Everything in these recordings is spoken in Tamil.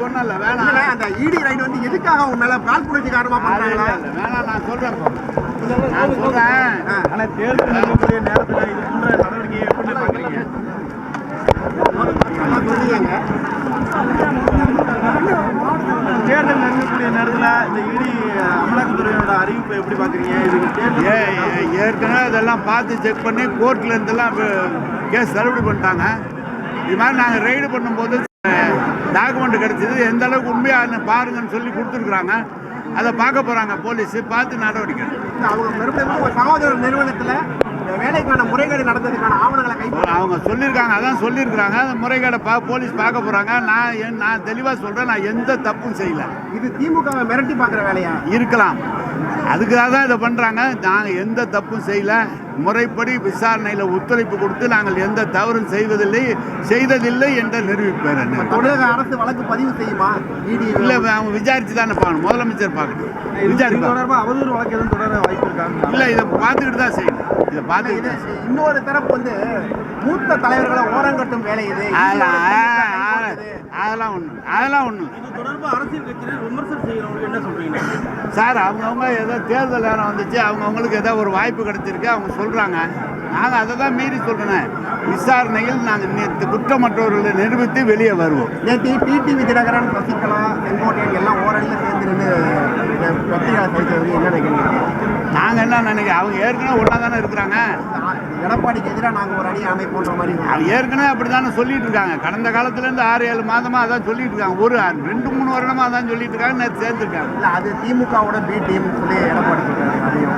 சொன்னல வேணாம். அந்த இடி ரைடு வந்து எதுக்காக உங்க பால் புரட்சி காரணமா வேணாம் நான் சொல்றேன் நான் சொல்றேன். ஆனா தேர்தல் நடக்கக்கூடிய நேரத்துல இது போன்ற நடவடிக்கை தேர்தல் நடக்கக்கூடிய நேரத்தில் இந்த இடி அமலாக்கத்துறையோட அறிவிப்பு எப்படி பார்க்குறீங்க இதுக்கு ஏற்கனவே இதெல்லாம் பார்த்து செக் பண்ணி கோர்ட்லேருந்தெல்லாம் கேஸ் தள்ளுபடி பண்ணிட்டாங்க. இது மாதிரி நாங்கள் ரைடு பண்ணும்போது டாக்குமெண்ட் கிடைச்சது. எந்த அளவுக்கு உண்மையாக பாருங்கன்னு சொல்லி கொடுத்துருக்குறாங்க. அதை பார்க்க போகிறாங்க போலீஸ் பார்த்து நடவடிக்கை. அவங்க மறுபடியும் உங்க சகோதர நிறுவனத்துல இந்த வேலைக்கான முறைகேடு நடந்ததுக்கான ஆவணங்களை கைப்பற்ற அவங்க சொல்லியிருக்காங்க அதான் சொல்லியிருக்கிறாங்க. அந்த முறைகேடை பா போலீஸ் பார்க்க போகிறாங்க நான் நான் தெளிவாக சொல்கிறேன் நான் எந்த தப்பும் செய்யலை. இது திமுகவை மிரட்டி பாக்குற வேலையா? இருக்கலாம். அதுக்காக தான் இதை பண்ணுறாங்க நாங்கள் எந்த தப்பும் செய்யல. முறைப்படி விசாரணையில் ஒத்துழைப்பு கொடுத்து நாங்கள் எந்த தவறும் செய்வதில்லை செய்ததில்லை என்று நிரூபிப்பேன் என்ன? தமிழக அரசு வழக்கு பதிவு செய்யுமா? இல்லை அவங்க விசாரிச்சு தானே பார்க்கணும். முதலமைச்சர் பார்க்கணும் இது விசாரிப்பாங்க தொடர்பா அவதூறு வழக்கு எதுவும் தொடர வாய்ப்பு இருக்காங்க இல்லை இதை பார்த்துக்கிட்டு தான் செய்யணும். இதை செய்யணும். இன்னொரு தரப்பு வந்து மூத்த தலைவர்களை ஓரங்கட்டும் வேலை இது அதெல்லாம் இன்னொரு ஆ, தரப்பு ஆ, அதெல்லாம் ஒன்று அதெல்லாம் ஒன்று சார் அவங்கவுங்க ஏதோ தேர்தல் நேரம் வந்துச்சு. அவங்கவுங்களுக்கு ஏதோ ஒரு வாய்ப்பு கிடைச்சிருக்கு. அவங்க சொல்கிறாங்க நாங்கள் அதை தான் மீறி சொல்கிறேன் விசாரணையில் நாங்கள் குற்றமற்றவர்களை நிரூபித்து வெளியே வருவோம். நேற்று டிடிவி தினகரன் சசிகலா செங்கோட்டையன் எல்லாம் ஓரணியில் சேர்ந்து நின்று பத்திரிகை என்ன நினைக்கிறீங்க? நாங்கள் என்ன நினைக்க அவங்க ஏற்கனவே ஒன்றா தானே இருக்கிறாங்க? எடப்பாடிக்கு எதிராக நாங்கள் ஒரு அணி அமைப்போன்ற மாதிரி அவங்க ஏற்கனவே அப்படி தானே சொல்லிட்டு இருக்காங்க. கடந்த காலத்துலேருந்து ஆறு ஏழு மாதமாக அதான் சொல்லிட்டு இருக்காங்க. ஒரு ரெண்டு மூணு வருடமாக அதான் சொல்லிட்டு இருக்காங்க. நேற்று சேர்ந்துருக்காங்க. இல்லை அது திமுகவோட பி டீம் சொல்லி எடப்பாடி அதையும்.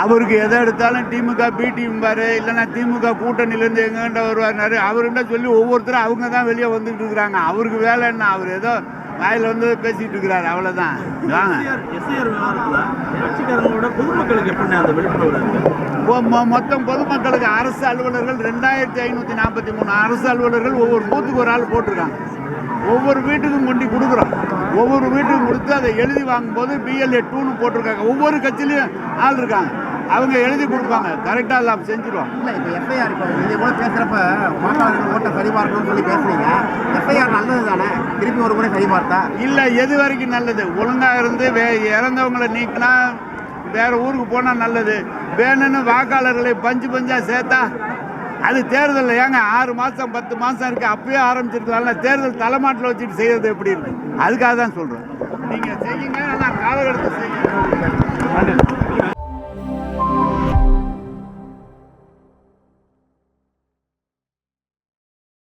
அவருக்கு எதை எடுத்தாலும் திமுக பி டீம்பாரு இல்லைன்னா திமுக கூட்டணியிலேருந்து எங்ககிட்ட வருவாருனாரு அவர்கிட்ட சொல்லி ஒவ்வொருத்தரும் அவங்க தான் வெளியே வந்துட்டு இருக்கிறாங்க. அவருக்கு வேலை என்ன? அவர் ஏதோ வாயில் வந்து பேசிட்டு இருக்கிறாரு அவ்வளோதான் வாங்க. எஸ்ஐஆர் விவகாரத்துல கட்சிக்காரங்களோட பொதுமக்களுக்கு எப்படி அந்த விழிப்புணர்வு மொத்தம் பொதுமக்களுக்கு அரசு அலுவலர்கள் ரெண்டாயிரத்தி ஐநூற்றி நாற்பத்தி மூணு அரசு அலுவலர்கள் ஒவ்வொரு பூத்துக்கு ஒரு ஆள் போட்டிருக்காங்க. ஒவ்வொரு வீட்டுக்கும் கொண்டு கொடுக்குறோம். ஒவ்வொரு வீட்டுக்கும் கொடுத்து அதை எழுதி வாங்கும்போது பிஎல்ஏ டூன்னு போட்டிருக்காங்க. ஒவ்வொரு கட்சியிலையும் ஆள் இருக்காங்க. அவங்க எழுதி கொடுப்பாங்க. கரெக்டாக எல்லாம் செஞ்சுருவாங்க இல்லை இப்போ எஃப்ஐஆர் இப்போ இதே போல பேசுகிறப்ப வாக்காளர்கள் ஓட்டை சரிபார்க்கணும்னு சொல்லி பேசுறீங்க. திருப்பி ஒரு முறை சரிபார்த்தா இல்லை எது வரைக்கும் நல்லது? ஒழுங்காக இருந்து வே இறந்தவங்களை நீக்கினா வேற ஊருக்கு போனால் நல்லது. வேணும்னு வாக்காளர்களை பஞ்சு பஞ்சா சேர்த்தா அது தேர்தலில் ஏங்க ஆறு மாதம் பத்து மாதம் இருக்கு. அப்பயே ஆரம்பிச்சிருக்கலாம்ல. தேர்தல் தலைமாட்டில் வச்சுட்டு செய்யறது எப்படி இருக்கு? அதுக்காக தான் சொல்கிறேன் நீங்கள் செய்யுங்க ஆனால் காலகட்டத்தை செய்யுங்க.